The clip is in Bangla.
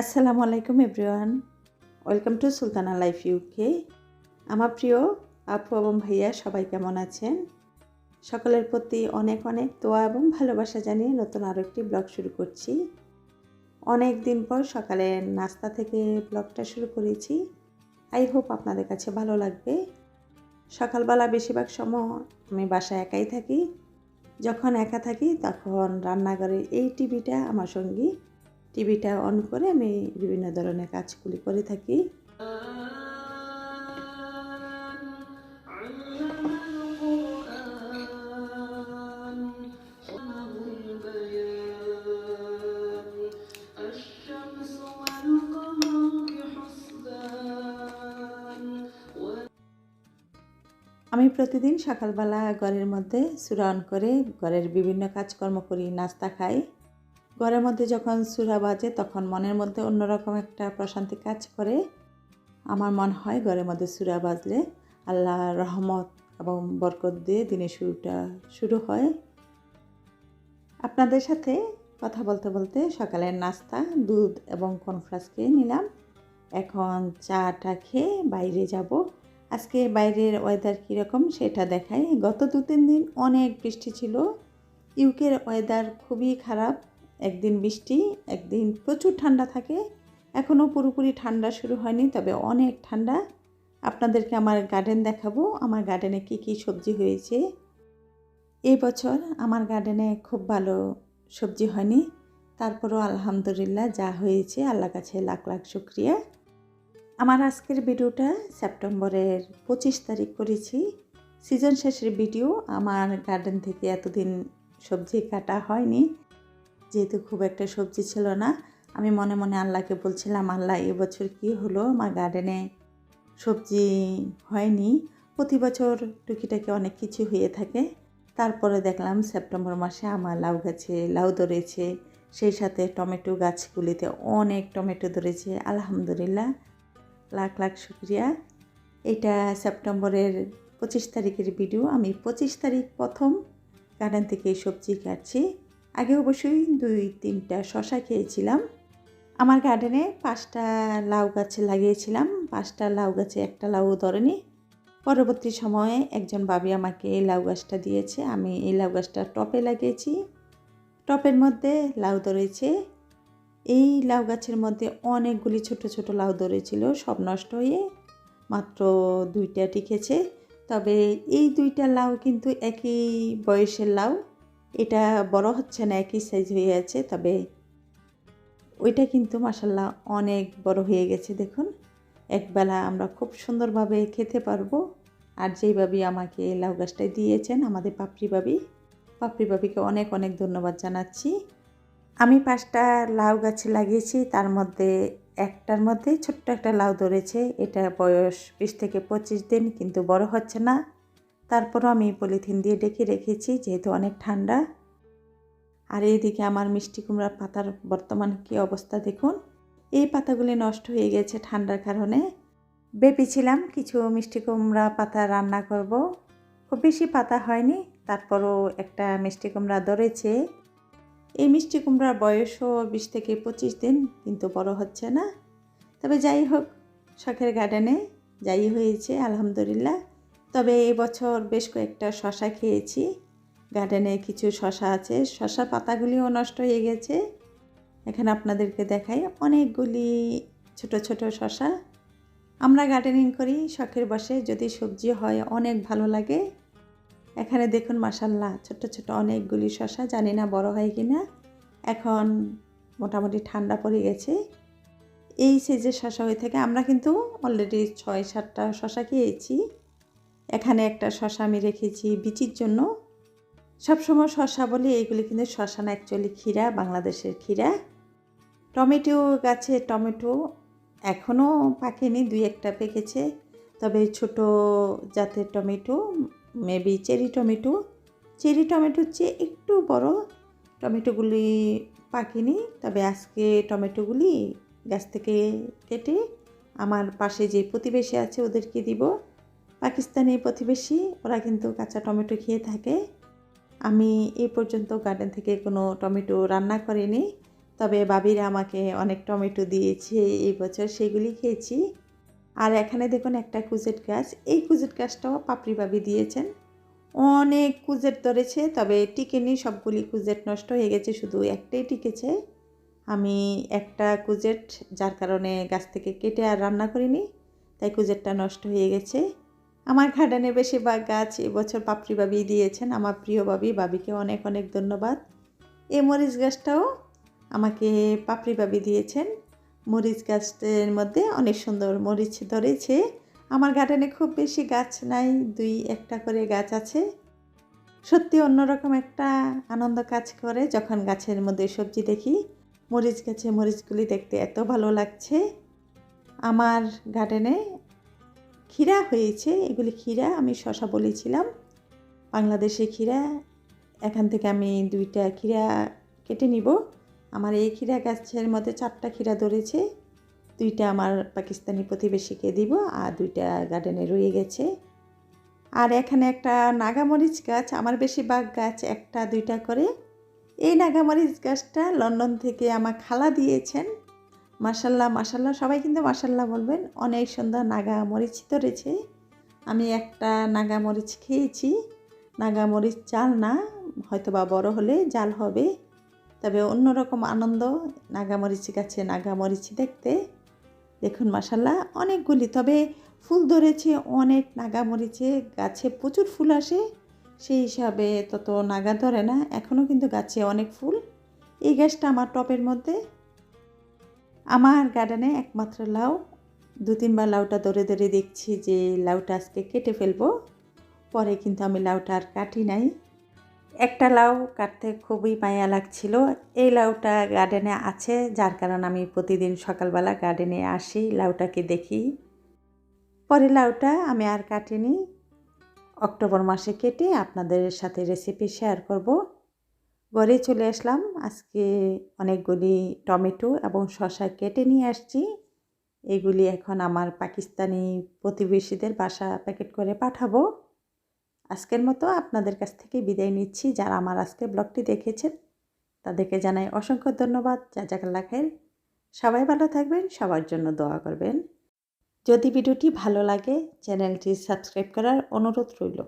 আসসালামু আলাইকুম everyone. Welcome to Sultana life UK আমার প্রিয় আপু এবং ভাইয়া, সবাই কেমন আছেন? সকলের প্রতি অনেক অনেক দোয়া এবং ভালোবাসা জানিয়ে নতুন আরও একটি ব্লগ শুরু করছি। অনেক দিন পর সকালে নাস্তা থেকে ব্লগটা শুরু করেছি। আই হোপ আপনাদের কাছে ভালো লাগবে। সকালবেলা বেশিরভাগ সময় আমি বাসায় একাই থাকি। যখন একা থাকি, তখন রান্নাঘরের এই টিভিটা আমার সঙ্গী। টিভিটা অন করে আমি বিভিন্ন ধরনের কাজগুলি করে থাকি। আমি প্রতিদিন সকালবেলা ঘরের মধ্যে সুরান করে ঘরের বিভিন্ন কাজকর্ম করি, নাস্তা খাই। ঘরের মধ্যে যখন সুরা বাজে, তখন মনের মধ্যে অন্যরকম একটা প্রশান্তি কাজ করে। আমার মনে হয় ঘরের মধ্যে সুরা বাজলে আল্লাহ রহমত এবং বরকত দিয়ে দিনের শুরুটা শুরু হয়। আপনাদের সাথে কথা বলতে বলতে সকালের নাস্তা, দুধ এবং কর্নফ্লাক্স খেয়ে নিলাম। এখন চাটা খেয়ে বাইরে যাব। আজকে বাইরের ওয়েদার কীরকম সেটা দেখাই। গত দু তিন দিন অনেক বৃষ্টি ছিল। ইউকের ওয়েদার খুবই খারাপ। একদিন বৃষ্টি, একদিন প্রচুর ঠান্ডা থাকে। এখনও পুরোপুরি ঠান্ডা শুরু হয়নি, তবে অনেক ঠান্ডা। আপনাদেরকে আমার গার্ডেন দেখাবো। আমার গার্ডেনে কি কি সবজি হয়েছে। এই বছর আমার গার্ডেনে খুব ভালো সবজি হয়নি। তারপরও আলহামদুলিল্লাহ যা হয়েছে আল্লাহ কাছে লাখ লাখ শুক্রিয়া। আমার আজকের ভিডিওটা সেপ্টেম্বরের পঁচিশ তারিখ করেছি। সিজন শেষের ভিডিও আমার গার্ডেন থেকে এতদিন সবজি কাটা হয়নি। যেহেতু খুব একটা সবজি ছিল না, আমি মনে মনে আল্লাহকে বলছিলাম, আল্লাহ এবছর কি হলো আমার গার্ডেনে সবজি হয়নি। প্রতি বছর টুকিটাকি অনেক কিছু হয়ে থাকে। তারপরে দেখলাম সেপ্টেম্বর মাসে আমার লাউ গাছে লাউ ধরেছে। সেই সাথে টমেটো গাছগুলিতে অনেক টমেটো ধরেছে। আলহামদুলিল্লাহ, লাখ লাখ শুক্রিয়া। এটা সেপ্টেম্বরের পঁচিশ তারিখের ভিডিও আমি পঁচিশ তারিখ প্রথম গার্ডেন থেকে সবজি কাটছি। আগে অবশ্যই দুই তিনটা শশা খেয়েছিলাম। আমার গার্ডেনে পাঁচটা লাউ গাছে লাগিয়েছিলাম। পাঁচটা লাউ গাছে একটা লাউ ধরেনি। পরবর্তী সময়ে একজন বাবি আমাকে এই লাউ গাছটা দিয়েছে। আমি এই লাউ গাছটা টপে লাগিয়েছি। টপের মধ্যে লাউ ধরেছে। এই লাউ গাছের মধ্যে অনেকগুলি ছোট ছোট লাউ ধরেছিল। সব নষ্ট হয়ে মাত্র দুইটা টিকেছে। তবে এই দুইটা লাউ কিন্তু একই বয়সের লাউ। এটা বড় হচ্ছে না, একই সাইজ হয়ে আছে, তবে ওইটা কিন্তু মাসাল্লাহ অনেক বড় হয়ে গেছে, দেখুন। একবেলা আমরা খুব সুন্দরভাবে খেতে পারব। আর যেইভাবে আমাকে লাউ গাছটাই দিয়েছেন, আমাদের পাপড়ি বাবি পাপড়ি বাবিকে অনেক অনেক ধন্যবাদ জানাচ্ছি। আমি পাঁচটা লাউ গাছ লাগিয়েছি, তার মধ্যে একটার মধ্যে ছোট্ট একটা লাউ ধরেছে। এটা বয়স বিশ থেকে পঁচিশ দিন, কিন্তু বড় হচ্ছে না। তারপরও আমি পলিথিন দিয়ে ডেকে রেখেছি, যেহেতু অনেক ঠান্ডা। আর এইদিকে আমার মিষ্টি কুমড়ার পাতার বর্তমান কী অবস্থা দেখুন। এই পাতাগুলি নষ্ট হয়ে গেছে ঠান্ডার কারণে। ভেবেছিলাম কিছু মিষ্টি কুমড়া পাতা রান্না করব। খুব বেশি পাতা হয়নি, তারপরও একটা মিষ্টি কুমড়া ধরেছে। এই মিষ্টি কুমড়ার বয়সও বিশ থেকে পঁচিশ দিন, কিন্তু বড় হচ্ছে না। তবে যাই হোক, শখের গার্ডেনে যাই হয়েছে, আলহামদুলিল্লাহ। তবে এবছর বেশ কয়েকটা শশা খেয়েছি। গার্ডেনে কিছু শশা আছে। শশা পাতাগুলিও নষ্ট হয়ে গেছে। এখানে আপনাদেরকে দেখাই অনেকগুলি ছোট ছোট শশা। আমরা গার্ডেনিং করি, শখের বসে যদি সবজি হয়, অনেক ভালো লাগে। এখানে দেখুন মাসাল্লাহ ছোট ছোট অনেকগুলি শশা। জানি না বড় হয় কি না। এখন মোটামুটি ঠান্ডা পড়ে গেছে। এই সাইজের শশা হয়ে থাকে। আমরা কিন্তু অলরেডি ছয় সাতটা শশা খেয়েছি। এখানে একটা শশা আমি রেখেছি বিচির জন্য। সবসময় শশা বলি এইগুলি কিন্তু শশা না অ্যাকচুয়ালি ক্ষীরা, বাংলাদেশের ক্ষীরা। টমেটো গাছে টমেটো এখনও পাকেনি, দুই একটা পেকেছে। তবে ছোট জাতের tomato maybe cherry tomato. Cherry টমেটোর চেয়ে একটু বড়। টমেটোগুলি পাকেনি, তবে আজকে টমেটোগুলি গাছ থেকে কেটে আমার পাশে যে প্রতিবেশী আছে ওদেরকে দিব। পাকিস্তানি প্রতিবেশী, ওরা কিন্তু কাঁচা টমেটো খেয়ে থাকে। আমি এই পর্যন্ত গার্ডেন থেকে কোনো টমেটো রান্না করিনি, তবে বাবিরা আমাকে অনেক টমেটো দিয়েছে এই বছর, সেগুলি খেয়েছি। আর এখানে দেখুন একটা কুজেট গাছ, এই কুজেট গাছটাও পাপড়ি বাবি দিয়েছেন। অনেক কুজেট ধরেছে, তবে টিকেনি সবগুলি কুজেট নষ্ট হয়ে গেছে, শুধু একটাই টিকেছে। আমি একটা কুজেট, যার কারণে গাছ থেকে কেটে আর রান্না করিনি, তাই কুজেটটা নষ্ট হয়ে গেছে। আমার গার্ডেনে বেশিরভাগ গাছ এবছর পাপড়ি বাবি দিয়েছেন। আমার প্রিয় বাবি, বাবিকে অনেক অনেক ধন্যবাদ। এই মরিচ গাছটাও আমাকে পাপড়ি বাবি দিয়েছেন। মরিচ গাছের মধ্যে অনেক সুন্দর মরিচ ধরেছে। আমার গার্ডেনে খুব বেশি গাছ নাই, দুই একটা করে গাছ আছে। সত্যি অন্যরকম একটা আনন্দ কাজ করে যখন গাছের মধ্যে সবজি দেখি। মরিচ গাছে মরিচগুলি দেখতে এত ভালো লাগছে। আমার গার্ডেনে ক্ষীরা হয়েছে, এগুলি ক্ষীরা আমি শশা বলেছিলাম। বাংলাদেশে ক্ষীরা, এখান থেকে আমি দুইটা ক্ষীরা কেটে নিব। আমার এই ক্ষীরা গাছের মধ্যে চারটা ক্ষীরা ধরেছে, দুইটা আমার পাকিস্তানি প্রতিবেশীকে দিব আর দুইটা গার্ডেনে রয়ে গেছে। আর এখানে একটা নাগামরিচ গাছ, আমার বেশি বেশিরভাগ গাছ একটা দুইটা করে। এই নাগামরিচ গাছটা লন্ডন থেকে আমার খালা দিয়েছেন। মাসাল্লাহ মাসাল্লাহ সবাই কিন্তু মাসাল্লাহ বলবেন। অনেক সুন্দর নাগা মরিচ ধরেছে আমি একটা নাগা মরিচ খেয়েছি। নাগা মরিচ জাল না হয়তো বা বড় হলে জাল হবে। তবে অন্যরকম আনন্দ নাগামরিচ গাছে, নাগামরিচ দেখতে। দেখুন মাসাল্লাহ অনেকগুলি। তবে ফুল ধরেছে অনেক নাগামরিচে। গাছে প্রচুর ফুল আসে। সেই হিসাবে তত নাগা ধরে না। এখনও কিন্তু গাছে অনেক ফুল। এই গাছটা আমার টপের মধ্যে। আমার গার্ডেনে একমাত্র লাউ। দু, তিনবার লাউটা ধরে ধরে দেখছি যে লাউটা আজকে কেটে ফেলব। পরে কিন্তু আমি লাউটা আর কাটি নাই। একটা লাউ কাটতে খুবই মায়া লাগছিল। এই লাউটা গার্ডেনে আছে, যার কারণ আমি প্রতিদিন সকালবেলা গার্ডেনে আসি, লাউটাকে দেখি। পরে লাউটা আমি আর কাটিনি। অক্টোবর মাসে কেটে আপনাদের সাথে রেসিপি শেয়ার করব। ঘরে চলে আসলাম। আজকে অনেকগুলি টমেটো এবং শশা কেটে নিয়ে আসছি। এগুলি এখন আমার পাকিস্তানি প্রতিবেশীদের বাসা প্যাকেট করে পাঠাবো। আজকের মতো আপনাদের কাছ থেকে বিদায় নিচ্ছি। যারা আমার আজকে ব্লগটি দেখেছেন, তাদেরকে জানাই অসংখ্য ধন্যবাদ। যা জাকাল্লা খায়ের সবাই ভালো থাকবেন, সবার জন্য দোয়া করবেন। যদি ভিডিওটি ভালো লাগে, চ্যানেলটি সাবস্ক্রাইব করার অনুরোধ রইল।